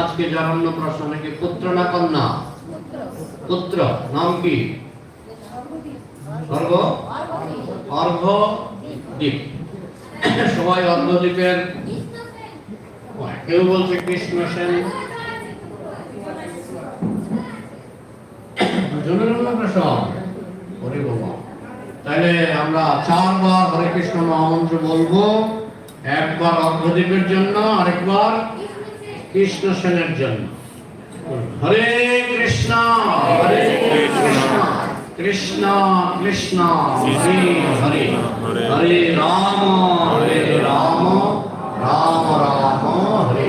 আজকে যার অন্য প্রশ্ন নাকি পুত্র না কন্যা? পুত্র, নাম কি? স্বর্গ অর্ঘ দ্বীপ। সবাই কেউ বলছে কৃষ্ণ সেন। দুজনের অন্য প্রশ্ন। তাহলে আমরা চারবার হরে কৃষ্ণ মহামন্ত্র বলব। একবার অর্ঘদ্বীপের জন্য, আরেকবার কৃষ্ণ সেনের জন্য। হরে কৃষ্ণ হরে কৃষ্ণ কৃষ্ণ কৃষ্ণ হরে হরে। হরে রাম হরে রাম রাম রাম, হরে।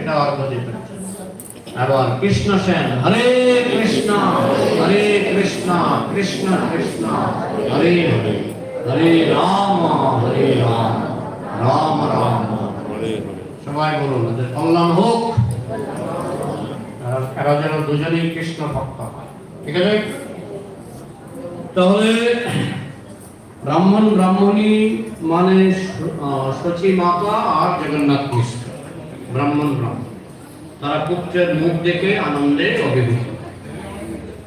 এটা জন্য। আবার কৃষ্ণ সেন, হরে কৃষ্ণ হরে কৃষ্ণ কৃষ্ণ কৃষ্ণ, হরে হরে। হরে রাম হরে রাম। রাম রাম সবাই বলুন কল্যাণ হোক এরা- যেন দুজনেই কৃষ্ণ ভক্ত ঠিক আছে? তাহলে ব্রাহ্মণ ব্রাহ্মণী মানে সচী মাতা আর জগন্নাথ মিশ্র ব্রাহ্মণ ব্রাহ্মণ। তারা পুত্রের মুখ দেখে আনন্দে অভিভূত।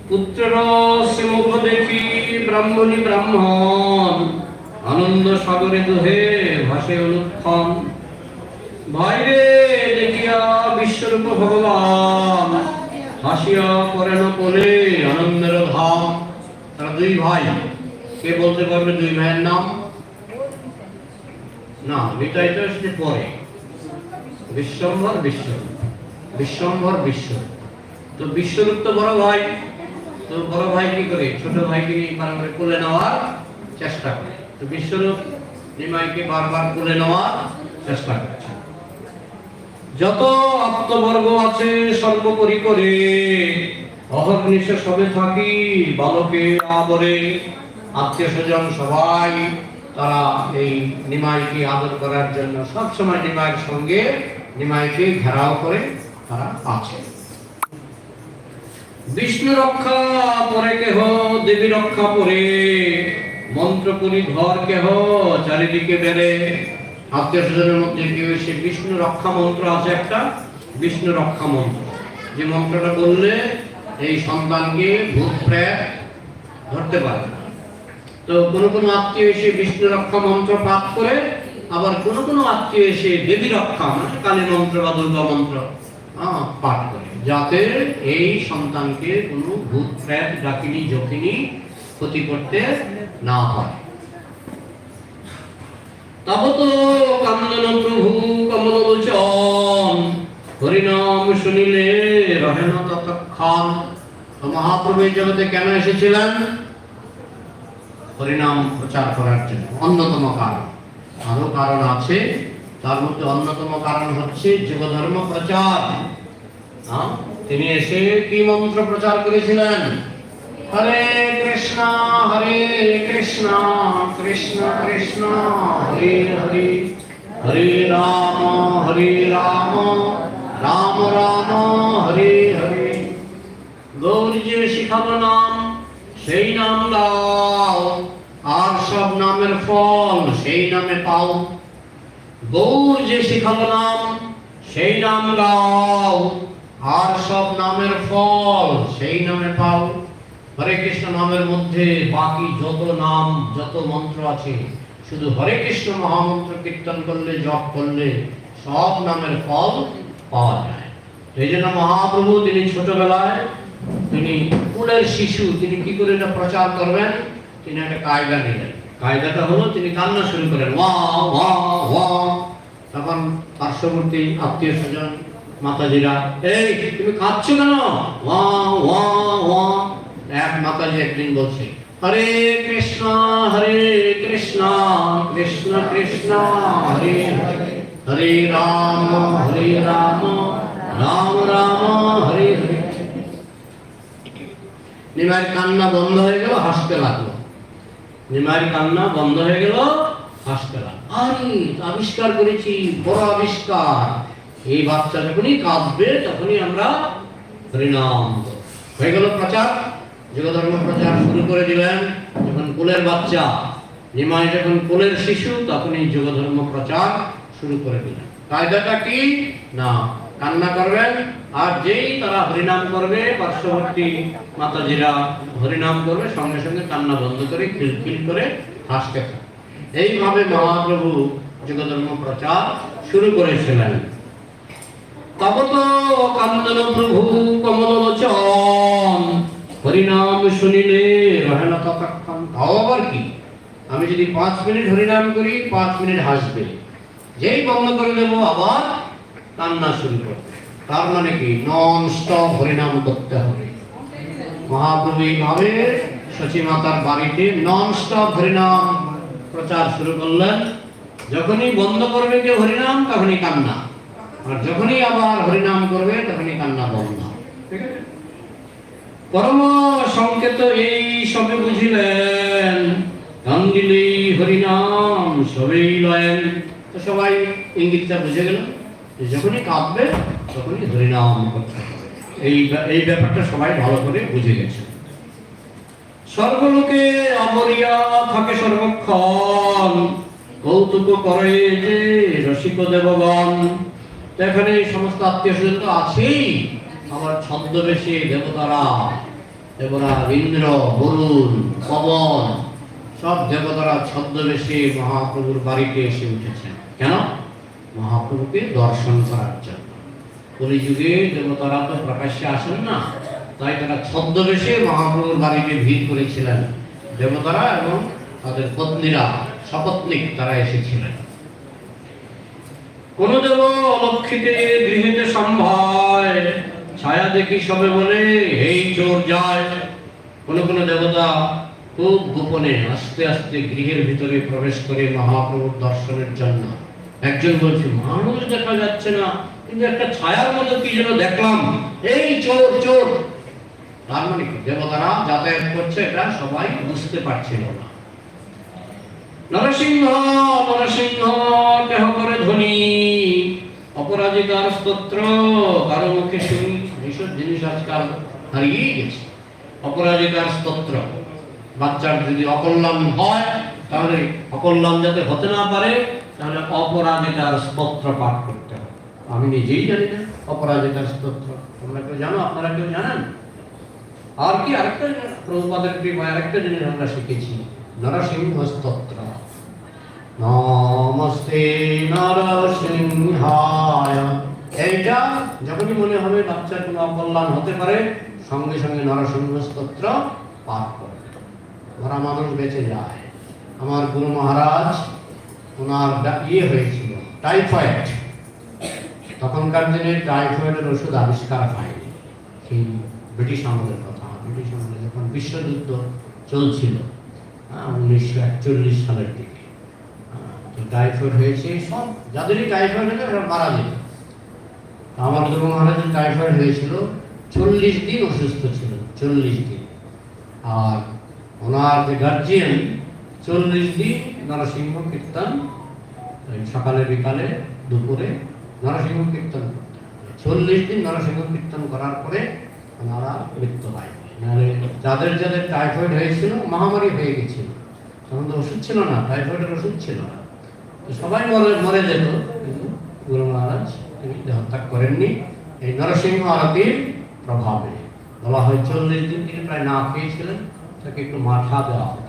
পুত্রের সে মুখ দেখি ব্রাহ্মণী ব্রাহ্মণ। আনন্দ সাগরে দুহে ভাসে অনুক্ষণ। বাইরে দেখিয়া বিশ্বরূপ ভগবান, হাসিয়া করেন কোলে আনন্দের ধাম তারা দুই ভাই, কে বলতে পারবে দুই ভাইয়ের নাম? না, নিতাই তো এসে পরে। বিশ্বম্ভর বিশ্ব বিশ্বম্ভর বিশ্ব। তো বিশ্বরূপ তো বড় ভাই, তো বড় ভাই কি করে? ছোট ভাইকে নিয়ে বারবার কোলে নেওয়ার চেষ্টা করে। তো বিশ্বরূপ নিমাইকে বারবার কোলে নেওয়ার চেষ্টা করছে। যত আত্মবর্গ আছে, সর্বোপরি করে সবে থাকি, বালকে আত্মীয় স্বজন সবাই, তারা এই নিমাইকে আদর করার জন্য সব সময় নিমাইয়ের সঙ্গে নিমাইকে ঘেরাও করে তারা আছে। বিষ্ণু রক্ষা পরে কেহ, দেবী রক্ষা পরে মন্ত্র করি ঘর কেহ, চারিদিকে বেড়ে। আত্মীয় মধ্যে কেউ এসে বিষ্ণু রক্ষা মন্ত্র আছে একটা, বিষ্ণু রক্ষা মন্ত্র। যে মন্ত্রটা বললে এই সন্তানকে ভূত, প্রেত ধরতে পারে তো কোনো কোনো আত্মীয় এসে বিষ্ণু রক্ষা মন্ত্র পাঠ করে, আবার কোনো কোনো আত্মীয় এসে দেবী রক্ষা মানে কালী মন্ত্র বা দুর্গা মন্ত্র পাঠ করে। যাতে এই সন্তানকে কোনো ভূত, প্রেত, ডাকিনি জকিনি ক্ষতি করতে না হয়। প্রভু হরিনাম শুনিলে রহে না ততক্ষণ। জগতে কেন এসেছিলেন? হরিনাম প্রচার করার জন্য। অন্যতম কারণ। আরও কারণ আছে। তার মধ্যে অন্যতম কারণ হচ্ছে যুগধর্ম প্রচার? তিনি এসে কি মন্ত্র প্রচার করেছিলেন? হরে কৃষ্ণ হরে কৃষ্ণ কৃষ্ণ কৃষ্ণ হরে হরে হরে রাম হরে রাম রাম রাম হরে হরে গৌর যে শিখাবো নাম সেই নাম গাও আর সব নামের ফল সেই নামে পাও গৌর যে শিখাবো নাম সেই নাম গাও আর সব নামের ফল সেই নামে পাও হরে কৃষ্ণ নামের মধ্যে বাকি যত নাম, যত মন্ত্র আছে, শুধু হরে কৃষ্ণ মহামন্ত্র কীর্তন করলে, জপ করলে সব নামের ফল পাওয়া যায়। এই জন্য মহাপ্রভু, তিনি ছোটবেলায় তিনি কুলের শিশু, তিনি কি করে এটা প্রচার করবেন? তিনি একটা কায়দা নিলেন। কায়দাটা হলো, তিনি কান্না শুরু করেন, ওয়া ওয়া ওয়া। তখন পার্শ্ববর্তী আত্মীয় স্বজন, মাতাজিরা, এই, তুমি কাঁদছো কেন? ওয়া ওয়া ওয়া। এক মাতাজি একদিন বলছে, হরে কৃষ্ণ হরে কৃষ্ণ কৃষ্ণ কৃষ্ণ, হরে হরে রাম হরে রাম রাম রাম, হরে হরে। নিমায়ের কান্না বন্ধ হয়ে গেল, হাসতে লাগল। নিমায়ের কান্না বন্ধ হয়ে গেল, হাসতে লাগল। আরে আবিষ্কার করেছি, বড় আবিষ্কার। এই বাচ্চা যখনই কাঁদবে, তখনই আমরা হরিনাম। হয়ে গেল প্রচার। যুগধর্ম প্রচার শুরু করে দিলেন যখন কোলের বাচ্চা নিমাই যখন কোলের শিশু তখনই যুগধর্ম প্রচার শুরু করে দিলেন। কায়দাটা কি? না কান্না করবেন আর যেই তারা হরিনাম করবে পার্শ্ববর্তী মাতাজিরা হরিনাম করবে সঙ্গে সঙ্গে কান্না বন্ধ করে খিলখিল করে হাসতে থাকে এইভাবে মহাপ্রভু যোগধর্ম প্রচার শুরু করেছিলেন। তবত কান্দন প্রভু কমল লোচন হরিনাম শুনিলে রহে না ততক্ষণ তাও আবার কি? আমি যদি পাঁচ মিনিট হরিনাম করি, পাঁচ মিনিট হাসবে। যেই বন্ধ করে দেব, আবার কান্না শুরু করবে। তার মানে কি? নন স্টপ হরিনাম করতে হবে। মহাপ্রভু এইভাবে সচিমাতার বাড়িতে নন স্টপ হরিনাম প্রচার শুরু করলেন। যখনই বন্ধ করবে কেউ হরিনাম, তখনই কান্না। আর যখনই আবার হরিনাম করবে, তখনই কান্না বন্ধ। ঠিক আছে পরম সংকেত এই সবে বুঝিলেন। গাঙ্গিলি হরিনাম, সবেই লয়েন। তো সবাই ইঙ্গিতটা বুঝে গেল যখনই কাঁদবে, তখনই হরিনাম করতে হবে। এই এই ব্যাপারটা সবাই ভালো করে বুঝে গেছে। সর্বলোকে অমরিয়া থাকে সর্বক্ষণ। কৌতুক করে যে রসিক দেবগণ। এখানে সমস্ত আত্মীয় স্বজন তো আছেই। আমার ছদ্মবেশী দেবতারা, দেবরা ইন্দ্র, বরুণ, পবন, সব দেবতারা ছদ্মবেশী মহাপ্রভুর বাড়িতে এসে উঠেছেন। কেন? মহাপ্রভুকে দর্শন করার জন্য। কলিযুগে দেবতারা তো প্রকাশ্যে আসেন না, তাই তারা ছদ্মবেশে মহাপ্রভুর বাড়িতে ভিড় করেছিলেন। দেবতারা এবং তাদের পত্নীরা, সপত্নিক তারা এসেছিলেন। কোন দেব অলক্ষিতে গৃহেতে সম্ভয় ছায়া দেখি সবে বলে এই চোর, যায়। কোন কোন দেবতা খুব গোপনে আস্তে আস্তে গৃহের ভিতরে প্রবেশ করে মহাপ্রভুর দর্শনের জন্য। একজন বলছে, মানুষ দেখা যাচ্ছে না, কিন্তু একটা ছায়ার মতো কি যেন দেখলাম। এই চোর চোর! তার মানে দেবতারা যাতায়াত করছে, এটা সবাই বুঝতে পারছিল না। নরসিংহ নরসিংহ, কেহ করে ধ্বনি অপরাজিতার স্তোত্র, কারও মুখে শুনি এইসব জিনিস আজকাল হারিয়ে গেছে। অপরাজিতার স্তোত্র। বাচ্চার যদি অকল্যাণ হয়, তাহলে অকল্যাণ যাতে হতে না পারে, তাহলে অপরাজিতার স্তোত্র পাঠ করতে হবে। আমি নিজেই জানি না অপরাজিতার স্তোত্র। তোমরা কেউ জানো? আপনারা কেউ জানেন? আর কি? আরেকটা প্রভুপাদের কৃপায় আরেকটা জিনিস আমরা শিখেছি। নরসিংহ স্তোত্র। নমস্তে নরসিংহায়। এইটা যখনই মনে হবে বাচ্চার কোনো অকল্যাণ হতে পারে, সঙ্গে সঙ্গে নরসিংহ স্তোত্র পাঠ করবে। মরা মানুষ বেঁচে যায়। আমার গুরু মহারাজ, ওনার ইয়ে হয়েছিল, টাইফয়েড। তখনকার দিনে টাইফয়েডের ওষুধ আবিষ্কার হয়নি। সেই ব্রিটিশ আমলের কথা। ব্রিটিশ আমলে যখন বিশ্বযুদ্ধ চলছিল উনিশশো একচল্লিশ সালের দিকে। তো টাইফয়েড হয়েছে, সব যাদেরই টাইফয়েড হয়েছে ওরা মারা যেত। আমার গুরু মহারাজের টাইফয়েড হয়েছিল, চল্লিশ দিন অসুস্থ ছিল, চল্লিশ দিন। আর ওনার যে গার্জিয়ান চল্লিশ দিন নরসিংহ কীর্তন সকালে, বিকালে, দুপুরে নরসিংহ কীর্তন চল্লিশ দিন নরসিংহ কীর্তন করার পরে ওনারা মৃত্যু হয়। নাহলে যাদের যাদের টাইফয়েড হয়েছিল, মহামারী হয়ে গেছিল। তখন তো ওষুধ ছিল না টাইফয়েডের ওষুধ ছিল না। সবাই মরে মরে যেত, কিন্তু গুরু মহারাজ তিনি দেহত্যাগ করেননি। এই নরসিংহ আরতির প্রভাবে। বলা হয় চল্লিশ দিন তিনি প্রায় না খেয়েছিলেন, তাকে একটু মাথা দেওয়া হতো।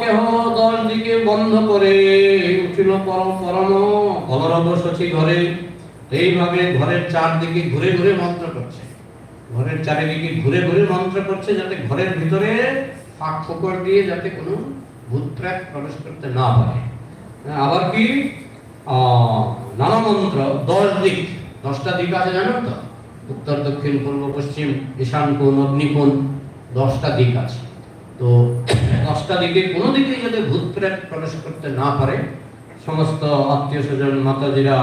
কেহ দশ দিকে বন্ধ করে, উঠিল পরম পরম কলরব সচি ঘরে। এইভাবে ঘরের চারদিকে ঘুরে ঘুরে মন্ত্র করছে। ঘরের চারিদিকে ঘুরে ঘুরে মন্ত্র করছে যাতে ঘরের ভিতরে ফাঁক ফোকর দিয়ে যাতে কোনো ভূত প্রবেশ করতে না পারে। হ্যাঁ, আবার কি? নানা মন্ত্র দশ দিক। দশটা দিক আছে জানো তো? উত্তর দক্ষিণ পূর্ব পশ্চিম ঈশান কোণ অগ্নি কোণ দশটা দিক আছে। তো দশটা দিকে কোনো দিকে যাতে ভূত প্রবেশ করতে না পারে সমস্ত আত্মীয় স্বজন মাতাজিরা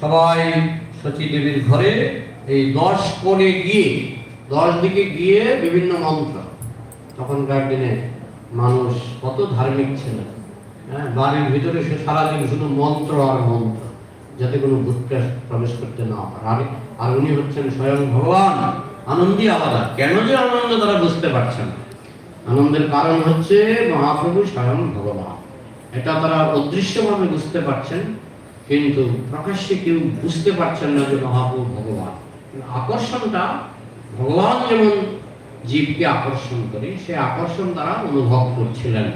সবাই সচী দেবীর ঘরে এই দশ কোণে গিয়ে দশ দিকে গিয়ে বিভিন্ন মন্ত্র। তখনকার দিনে মানুষ কত ধার্মিক ছিল হ্যাঁ? বাড়ির ভিতরে সে সারাদিন শুধু মন্ত্র আর মন্ত্র, যাতে কোনো ভূত প্রবেশ করতে না পারে। আর আর উনি হচ্ছেন স্বয়ং ভগবান আনন্দী আলাদা। কেন যে আনন্দ তারা বুঝতে পারছেন আনন্দের কারণ হচ্ছে মহাপ্রভু স্বয়ং ভগবান। এটা তারা অদৃশ্যভাবে বুঝতে পারছেন, কিন্তু প্রকাশ্যে কেউ বুঝতে পারছেন না যে মহাপ্রভু ভগবান। আকর্ষণটা ভগবান যেমন জীবকে আকর্ষণ করে, সে আকর্ষণ তারা অনুভব করছিলেন।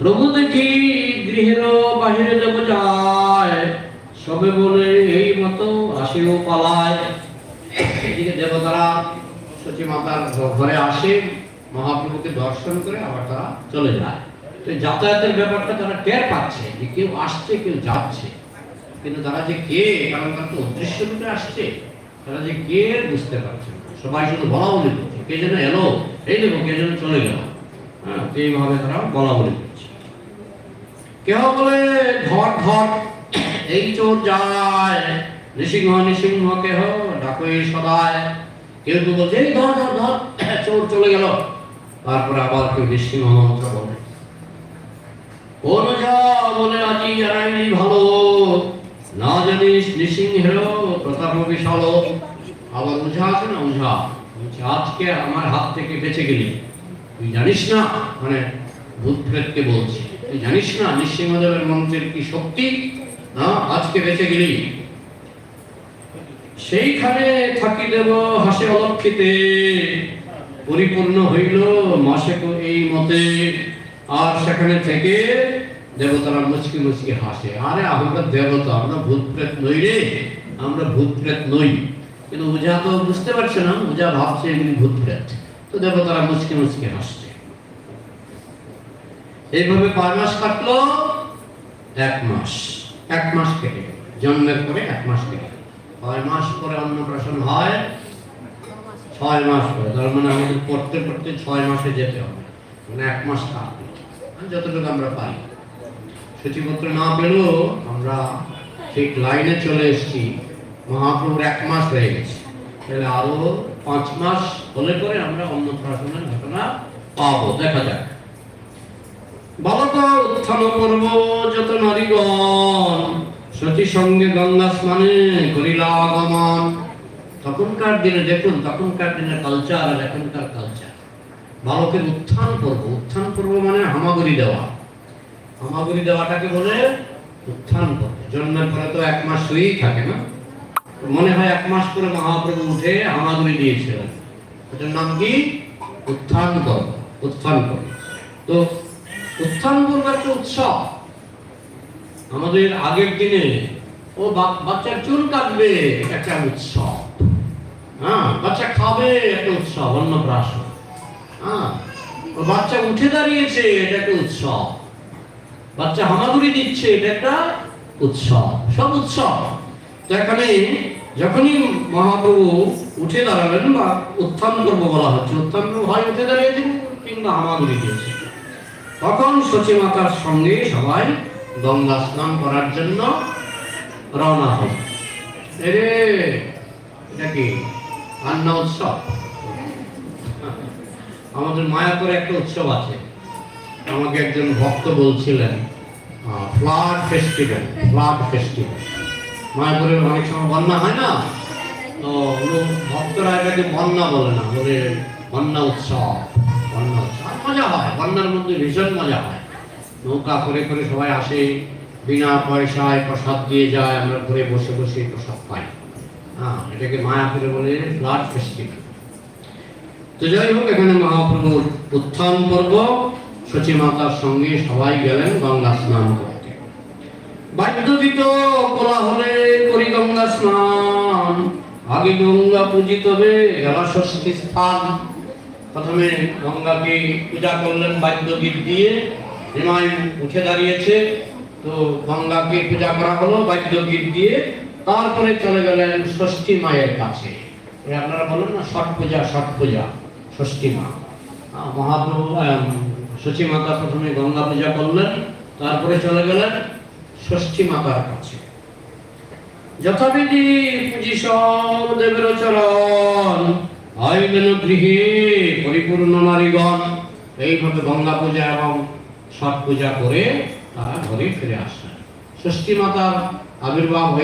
প্রভু দেখি গৃহের বাহিরে দেব যায়, সবে বলে এই মতো আসেও পালায়। দেবতারা সচী মাতার ঘরে আসে, মহাপ্রভুকে দর্শন করে আবার তারা চলে যায়। তো যাতায়াতের ব্যাপারটা তারা টের পাচ্ছে যে কেউ আসছে, কেউ যাচ্ছে। কিন্তু তারা যে কে, কারণ তারা তো অদৃশ্য রূপে আসছে, তারা যে কে বুঝতে পারছে সবাই শুধু বলা বলি করছে কে যেন এলো, এই দেখো কে যেন চলে গেল। হ্যাঁ এইভাবে তারা বলা বলি করছে। কেহ বলে, ঘট ঘট, এই চোর যায়। নৃসিংহ নৃসিংহ, কেহ ডাকই সদায়। কেউ তো বলছে, এই ধর ধর ধর চোর চলে গেল। তারপরে আবার কেউ নৃসিংহ মন্ত্র বলে। কোন যা বলে আজি জানাইনি ভালো? না জানিস নৃসিংহের প্রতাপ বিশাল? আবার উঝা আছে না উঝা? বলছে, আজকে আমার হাত থেকে বেঁচে গেলি। তুই জানিস না? মানে ভূত প্রেতকে বলছে। তুই জানিস না নৃসিংহদেবের মন্ত্রের কি শক্তি? হ্যাঁ আজকে বেঁচে গেলি। সেইখানে থাকি দেব হাসে অলক্ষিতে। পরিপূর্ণ হইল মাসে এই মতে। আর সেখানে থেকে দেবতারা মুচকি মুচকি হাসে। আরে আমরা দেবতা আমরা ভূত প্রেত নই রে। আমরা ভূত প্রেত নই। কিন্তু উজা তো বুঝতে পারছে না উজা ভাবছে এগুলি ভূত প্রেত তো দেবতারা মুচকি মুচকি হাসছে। এইভাবে কয় মাস কাটলো? এক মাস। এক মাস কেটে জন্মের পরে এক মাস কেটে। কয় মাস পরে অন্নপ্রাশন হয়। ছয় মাস পরে। তার মানে আমাদের পড়তে পড়তে ছয় মাসে যেতে হবে। মানে এক মাস কাটবে যতটুকু আমরা পাই। সূচিপত্র না পেলেও আমরা ঠিক লাইনে চলে এসেছি। মহাপ্রভুর এক মাস হয়ে গেছে। তাহলে আরও পাঁচ মাস হলে পরে আমরা অন্নপ্রাশনের ঘটনা পাবো। দেখা যাক। বালকা উত্থান করব যত নারীগণ সতী সঙ্গে গঙ্গা স্নানে করিলা আগমন। তখনকার দিনে দেখুন, তখনকার দিনের কালচার আর এখনকার কালচার বালকের উত্থান করব উত্থান করব মানে হামাগুড়ি দেওয়া। হামাগুড়ি দেওয়াটাকে বলে উত্থান করব জন্মের পরে তো এক মাস শুয়েই থাকে না। মনে হয় এক মাস করে মহাপ্রভু উঠে হামাগুড়ি দিয়েছিলেন। ওটার নাম কি? উত্থান করব উত্থান করব তো উত্থান করব একটা উৎসব। আমাদের আগের দিনে, ও বাচ্চার চুল কাটবে, একটা উৎসব। হ্যাঁ বাচ্চা খাবে, একটা উৎসব অন্নপ্রাশন হ্যাঁ ও বাচ্চা উঠে দাঁড়িয়েছে, এটা একটা উৎসব। বাচ্চা হামাগুড়ি দিচ্ছে, এটা একটা উৎসব। সব উৎসব। এখানে যখনই মহাপ্রভু উঠে দাঁড়ালেন বা উত্থান করব বলা হচ্ছে, উত্থান হয় উঠে দাঁড়িয়েছেন কিংবা হামাগুড়ি দিয়েছে তখন সচী মাতার সঙ্গে সবাই গঙ্গা স্নান করার জন্য রওনা হল। এরে এটা কি? উৎসব? আমাদের মায়াপুরে একটা উৎসব আছে। আমাকে একজন ভক্ত বলছিলেন ফ্লাড ফেস্টিভ্যাল ফ্লাড ফেস্টিভ্যাল। মায়াপুরে অনেক সময় বন্যা হয় না? তো ভক্তরা এটাকে বন্যা বলে না, বলে বন্যা উৎসব বন্যা উৎসব। মজা হয়, বন্যার মধ্যে ভীষণ মজা হয়। নৌকা করে করে সবাই আসে, বিনা পয়সায় প্রসাদ দিয়ে যায়, আমরা ঘরে বসে বসে প্রসাদ পাই। হ্যাঁ এটাকে মায়াপুরে বলে ফ্লাড ফেস্টিভ্যাল। তো যাই হোক, এখানে মহাপ্রভুর উত্থান পর্ব। সচী মাতার সঙ্গে সবাই গেলেন গঙ্গা স্নান করতে বাদ্যদিত কোলাহলে করি গঙ্গা স্নান। আগে গঙ্গা পূজিত হবে ষষ্ঠী স্থান। প্রথমে গঙ্গাকে পূজা করলেন বাদ্যগীত দিয়ে নিমাই উঠে দাঁড়িয়েছে। তো গঙ্গাকে পূজা করা হলো বাদ্যগীত দিয়ে, তারপরে চলে গেলেন ষষ্ঠী মায়ের কাছে। আপনারা বলেন না ছট পূজা ছট পূজা, ষষ্ঠী মা। মহাপ্রভু সচী মাতা প্রথমে গঙ্গা পূজা করলেন, তারপরে চলে গেলেন ষষ্ঠী মাতার কাছে। যথাবিধি পুঁজি সব দেবের চরণ আইলেন গৃহে পরিপূর্ণ নারীগণ। এইভাবে গঙ্গা পূজা এবং ছট পূজা করে তারা ঘরে ফিরে আসেন ষষ্ঠী মাতার আবির্ভাব হয়ে